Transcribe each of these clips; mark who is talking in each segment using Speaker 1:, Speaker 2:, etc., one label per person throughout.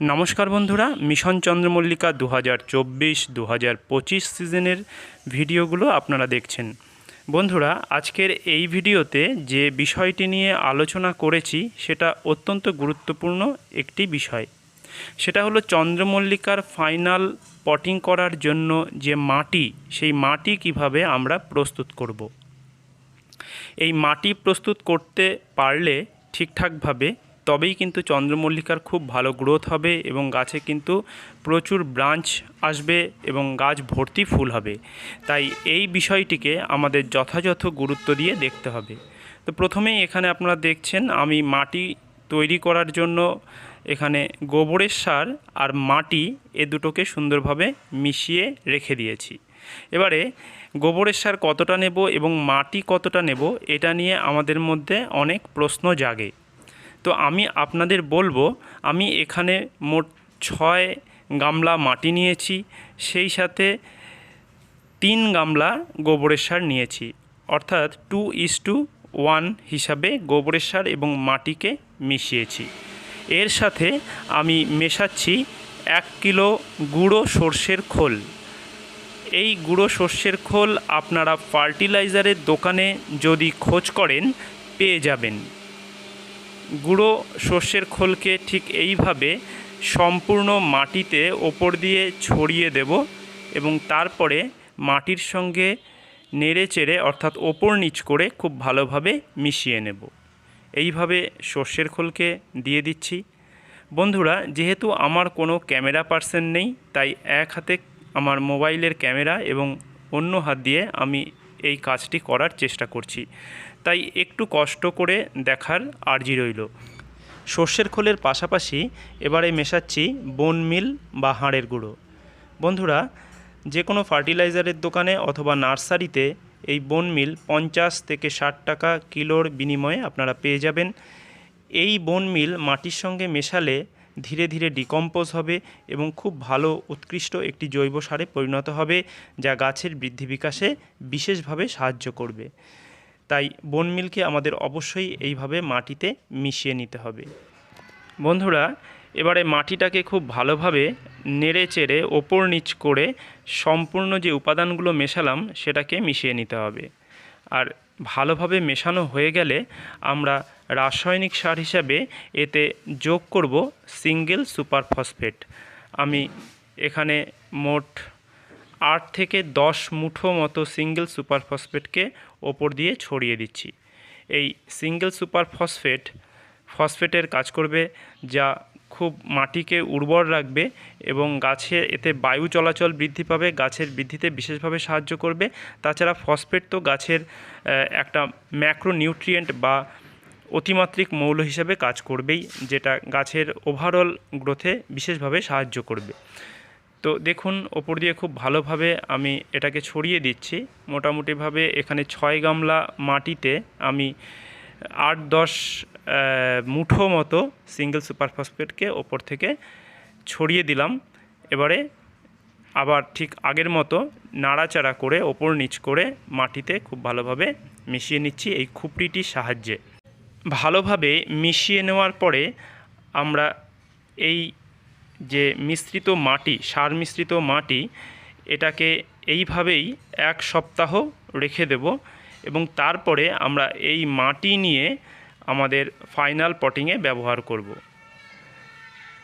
Speaker 1: নমস্কার বন্ধুরা, মিশন চন্দ্রমল্লিকা দু হাজার চব্বিশ দু হাজার পঁচিশ সিজনের ভিডিওগুলো আপনারা দেখছেন বন্ধুরা, আজকের এই ভিডিওতে যে বিষয়টি নিয়ে আলোচনা করেছি, সেটা অত্যন্ত গুরুত্বপূর্ণ একটি বিষয় সেটা হলো চন্দ্রমল্লিকার ফাইনাল পটিং করার জন্য যে মাটি, সেই মাটি কীভাবে আমরা প্রস্তুত করব। এই মাটি প্রস্তুত করতে পারলে ঠিকঠাকভাবে তবেই কিন্তু চন্দ্রমল্লিকার খুব ভালো গ্রোথ হবে এবং গাছে কিন্তু প্রচুর ব্রাঞ্চ আসবে এবং গাছ ভর্তি ফুল হবে। তাই এই বিষয়টিকে আমাদের যথাযথ গুরুত্ব দিয়ে দেখতে হবে। তো প্রথমেই এখানে আপনারা দেখছেন, আমি মাটি তৈরি করার জন্য এখানে গোবরের সার আর মাটি এ দুটোকে সুন্দরভাবে মিশিয়ে রেখে দিয়েছি। এবারে গোবরের সার কতটা নেব এবং মাটি কতটা নেব, এটা নিয়ে আমাদের মধ্যে অনেক প্রশ্ন জাগে। তো আমি আপনাদের বলব, আমি এখানে মোট ছয় গামলা মাটি নিয়েছি, সেই সাথে তিন গামলা গোবরের সার নিয়েছি। অর্থাৎ টু ইস টু ওয়ান হিসাবে গোবরের সার এবং মাটিকে মিশিয়েছি। এর সাথে আমি মেশাচ্ছি এক কিলো গুঁড়ো সর্ষের খোল। এই গুঁড়ো সর্ষের খোল আপনারা ফার্টিলাইজারের দোকানে যদি খোঁজ করেন, পেয়ে যাবেন। গুঁড়ো সর্ষের খোলকে ঠিক এইভাবে সম্পূর্ণ মাটিতে ওপর দিয়ে ছড়িয়ে দেব এবং তারপরে মাটির সঙ্গে নেড়ে চেড়ে, অর্থাৎ ওপর নিচ করে খুব ভালোভাবে মিশিয়ে নেব। এইভাবে সর্ষের খোলকে দিয়ে দিচ্ছি। বন্ধুরা, যেহেতু আমার কোনো ক্যামেরা পার্সন নেই, তাই এক হাতে আমার মোবাইলের ক্যামেরা এবং অন্য হাত দিয়ে আমি এই কাজটি করার চেষ্টা করছি। তাই একটু কষ্ট করে দেখার আর্জি রইল। সর্ষের খোলের পাশাপাশি এবারে মেশাচ্ছি বন মিল বা হাড়ের গুঁড়ো। বন্ধুরা যে কোনো ফার্টিলাইজারের দোকানে অথবা নার্সারিতে এই বন মিল পঞ্চাশ থেকে ষাট টাকা কিলোর বিনিময়ে আপনারা পেয়ে যাবেন। এই বন মিল মাটির সঙ্গে মেশালে ধীরে ধীরে ডিকম্পোজ হবে এবং খুব ভালো, উৎকৃষ্ট একটি জৈব সারে পরিণত হবে, যা গাছের বৃদ্ধি বিকাশে বিশেষভাবে সাহায্য করবে। তাই বন মিলকে আমাদের অবশ্যই এইভাবে মাটিতে মিশিয়ে নিতে হবে। বন্ধুরা, এবারে মাটিটাকে খুব ভালোভাবে নেড়ে চেড়ে ওপর নিচ করে সম্পূর্ণ যে উপাদানগুলো মেশালাম সেটাকে মিশিয়ে নিতে হবে। আর ভালোভাবে মেশানো হয়ে গেলে আমরা রাসায়নিক সার হিসাবে এতে যোগ করব সিঙ্গেল সুপার ফসফেট আমি এখানে মোট আট থেকে দশ মুঠো মতো সিঙ্গেল সুপার ফসফেটকে ওপর দিয়ে ছড়িয়ে দিচ্ছি। এই সিঙ্গেল সুপার ফসফেট ফসফেটের কাজ করবে যা খুব মাটিকে উর্বর রাখবে এবং গাছে এতে বায়ু চলাচল বৃদ্ধি পাবে, গাছের বৃদ্ধিতে বিশেষভাবে সাহায্য করবে। তাছাড়া ফসফেট তো গাছের একটা ম্যাক্রো নিউট্রিয়েন্ট বা অতিমাত্রিক মৌল হিসেবে কাজ করবেই, যেটা গাছের ওভারঅল গ্রোথে বিশেষভাবে সাহায্য করবে। তো দেখুন, ওপর দিয়ে খুব ভালোভাবে আমি এটাকে ছড়িয়ে দিচ্ছি। মোটামুটিভাবে এখানে ছয় গামলা মাটিতে আমি আট দশ মুঠো মতো সিঙ্গেল সুপার ফসফেটকে ওপর থেকে ছড়িয়ে দিলাম। এবারে আবার ঠিক আগের মতো নাড়াচাড়া করে ওপর নিচ করে মাটিতে খুব ভালোভাবে মিশিয়ে নিচ্ছি এই খুপড়িটির সাহায্যে। ভালোভাবে মিশিয়ে নেওয়ার পরে আমরা এই যে মিশ্রিত মাটি সার মিশ্রিত মাটি, এটাকে এইভাবেই এক সপ্তাহ রেখে দেব এবং তারপরে আমরা এই মাটি নিয়ে আমাদের ফাইনাল পটিংয়ে ব্যবহার করব।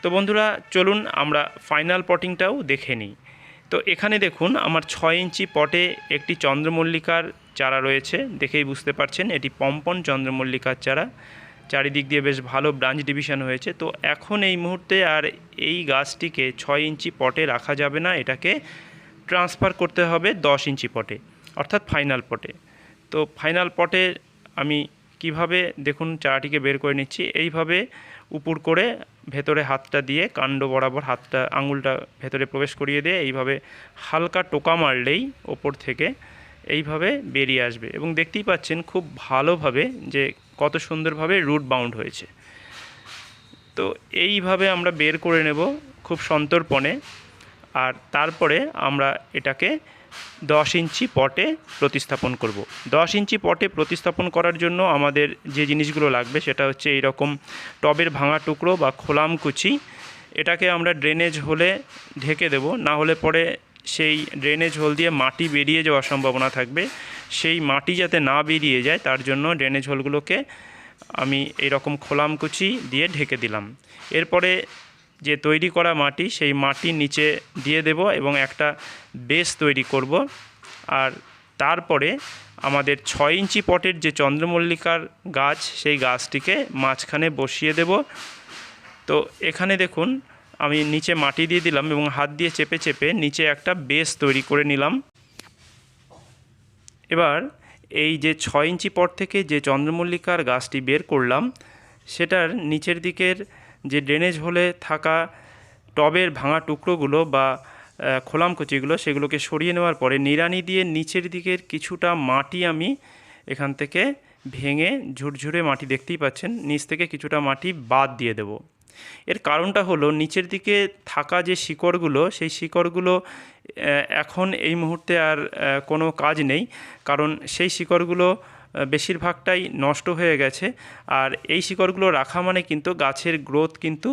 Speaker 1: তো বন্ধুরা, চলুন আমরা ফাইনাল পটিংটাও দেখে নিই। তো এখানে দেখুন, আমার ছয় ইঞ্চি পটে একটি চন্দ্রমল্লিকার চারা রয়েছে। দেখেই বুঝতে পারছেন, এটি পম্পন চন্দ্রমল্লিকার চারা। চারিদিক দিয়ে বেশ ভালো ব্রাঞ্চ ডিভিশন হয়েছে। তো এখন এই মুহূর্তে আর এই গাছটিকে ছয় ইঞ্চি পটে রাখা যাবে না, এটাকে ট্রান্সফার করতে হবে দশ ইঞ্চি পটে, অর্থাৎ ফাইনাল পটে। তো ফাইনাল পটে আমি কীভাবে, দেখুন চারাটিকে বের করে নিচ্ছি, এইভাবে উপর করে ভেতরে হাতটা দিয়ে, কাণ্ড বরাবর হাতটা, আঙুলটা ভেতরে প্রবেশ করিয়ে দিয়ে এইভাবে হালকা টোকা মারলেই ওপর থেকে এইভাবে বেরিয়ে আসবে। এবং দেখতেই পাচ্ছেন খুব ভালোভাবে যে কত সুন্দরভাবে রুট বাউন্ড হয়েছে। তো এইভাবে আমরা বের করে নেব খুব সন্তর্পণে। আর তারপরে আমরা এটাকে দশ ইঞ্চি পটে প্রতিস্থাপন করব। দশ ইঞ্চি পটে প্রতিস্থাপন করার জন্য আমাদের যে জিনিসগুলো লাগবে সেটা হচ্ছে এইরকম টবের ভাঙা টুকরো বা খোলাম কুচি। এটাকে আমরা ড্রেনেজ হলে ঢেকে দেব। না হলে পরে সেই ড্রেনেজ হোল দিয়ে মাটি বেরিয়ে যাওয়ার সম্ভাবনা থাকবে। সেই মাটি যাতে না বেরিয়ে যায়, তার জন্য ড্রেনেজ হোলগুলোকে আমি এই রকম খোলামকুচি দিয়ে ঢেকে দিলাম। এরপরে যে তৈরি করা মাটি, সেই মাটি নিচে দিয়ে দেব এবং একটা বেস তৈরি করব। আর তারপরে আমাদের ছয় ইঞ্চি পটের যে চন্দ্রমল্লিকার গাছ, সেই গাছটিকে মাঝখানে বসিয়ে দেব। তো এখানে দেখুন, আমি নিচে মাটি দিয়ে দিলাম এবং হাত দিয়ে চেপে চেপে নিচে একটা বেস তৈরি করে নিলাম। এবার এই যে ছয় ইঞ্চি পর থেকে যে চন্দ্রমল্লিকার গাছটি বের করলাম, সেটার নিচের দিকের যে ড্রেনেজ হলে থাকা টবের ভাঙা টুকরোগুলো বা খোলামকুচিগুলো সেগুলোকে সরিয়ে নেওয়ার পরে নিড়ানি দিয়ে নিচের দিকের কিছুটা মাটি আমি এখান থেকে ভেঙে ঝুরঝুরে মাটি দেখতেই পাচ্ছেন। নিচ থেকে কিছুটা মাটি বাদ দিয়ে দেব। এর কারণটা হলো নিচের দিকে থাকা যে শিকড়গুলো, সেই শিকড়গুলো এখন এই মুহূর্তে আর কোনো কাজ নেই। কারণ সেই শিকড়গুলো বেশিরভাগটাই নষ্ট হয়ে গেছে। আর এই শিকড়গুলো রাখা মানে কিন্তু গাছের গ্রোথ কিন্তু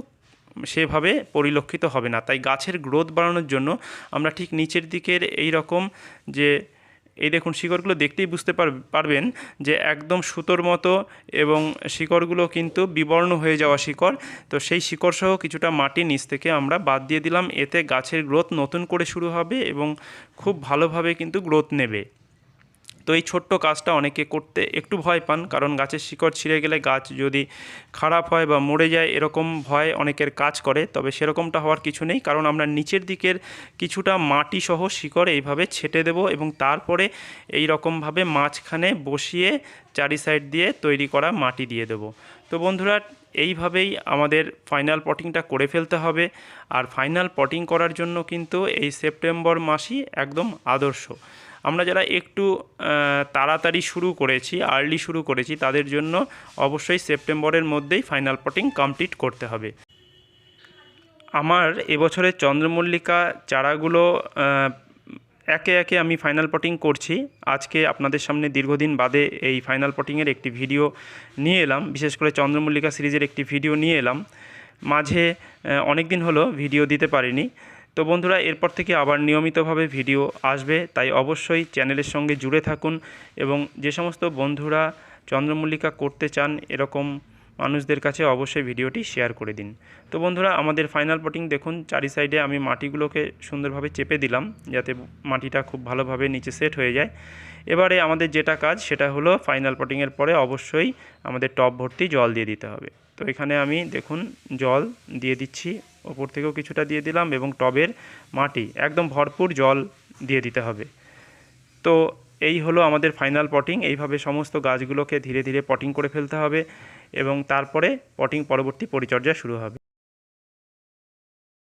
Speaker 1: সেভাবে পরিলক্ষিত হবে না। তাই গাছের গ্রোথ বাড়ানোর জন্য আমরা ঠিক নিচের দিকের এই রকম যে এই দেখুন, শিকড়গুলো দেখতেই বুঝতে পার- পারবেন যে একদম সুতোর মতো এবং শিকড়গুলো কিন্তু বিবর্ণ হয়ে যাওয়া শিকড়। তো সেই শিকড় সহ কিছুটা মাটি নিচ থেকে আমরা বাদ দিয়ে দিলাম। এতে গাছের গ্রোথ নতুন করে শুরু হবে এবং খুব ভালোভাবে কিন্তু গ্রোথ নেবে। তো এই ছোট্ট কাজটা অনেকে করতে একটু ভয় পান, কারণ গাছের শিকড় ছিঁড়ে গেলে গাছ যদি খারাপ হয় বা মরে যায় এরকম ভয় অনেকের কাজ করে, তবে সেরকমটা হওয়ার কিছু নেই। কারণ আমরা নিচের দিকের কিছুটা মাটি সহ শিকড় এইভাবে ছেটে দেব এবং তারপরে এই রকমভাবে মাঝখানে বসিয়ে চারি সাইড দিয়ে তৈরি করা মাটি দিয়ে দেব। তো বন্ধুরা, এইভাবেই আমাদের ফাইনাল পটিংটা করে ফেলতে হবে। আর ফাইনাল পটিং করার জন্য কিন্তু এই সেপ্টেম্বর মাসই একদম আদর্শ। আমরা যারা একটু তাড়াতাড়ি শুরু করেছি আর্লি শুরু করেছি, তাদের জন্য অবশ্যই সেপ্টেম্বরের মধ্যেই ফাইনাল পটিং কমপ্লিট করতে হবে। আমার এবছরের চন্দ্রমল্লিকা চারাগুলো একে একে আমি ফাইনাল পটিং করছি। আজকে আপনাদের সামনে দীর্ঘদিন বাদে এই ফাইনাল পটিংয়ের একটি ভিডিও নিয়ে এলাম। বিশেষ করে চন্দ্রমল্লিকা সিরিজের একটি ভিডিও নিয়ে এলাম। মাঝে অনেক দিন হলো ভিডিও দিতে পারিনি। তো বন্ধুরা, এরপর থেকে আবার নিয়মিতভাবে ভিডিও আসবে, তাই অবশ্যই চ্যানেলের সঙ্গে জুড়ে থাকুন এবং যে সমস্ত বন্ধুরা চন্দ্রমল্লিকা করতে চান এরকম মানুষদের কাছে অবশ্যই ভিডিওটি শেয়ার করে দিন। তো বন্ধুরা, আমাদের ফাইনাল পটিং দেখুন, চারি সাইডে আমি মাটিগুলোকে সুন্দরভাবে চেপে দিলাম, যাতে মাটিটা খুব ভালোভাবে নিচে সেট হয়ে যায়। এবারে আমাদের যেটা কাজ, সেটা হলো ফাইনাল পটিংয়ের পরে অবশ্যই আমাদের টপ ভর্তি জল দিয়ে দিতে হবে। তো এখানে আমি দেখুন, জল দিয়ে দিচ্ছি। ওপর থেকেও কিছুটা দিয়ে দিলাম এবং টবের মাটি, একদম ভরপুর জল দিয়ে দিতে হবে। তো এই হলো আমাদের ফাইনাল পটিং এইভাবে সমস্ত গাছগুলোকে ধীরে ধীরে পটিং করে ফেলতে হবে এবং তারপরে পটিং পরবর্তী পরিচর্যা শুরু হবে।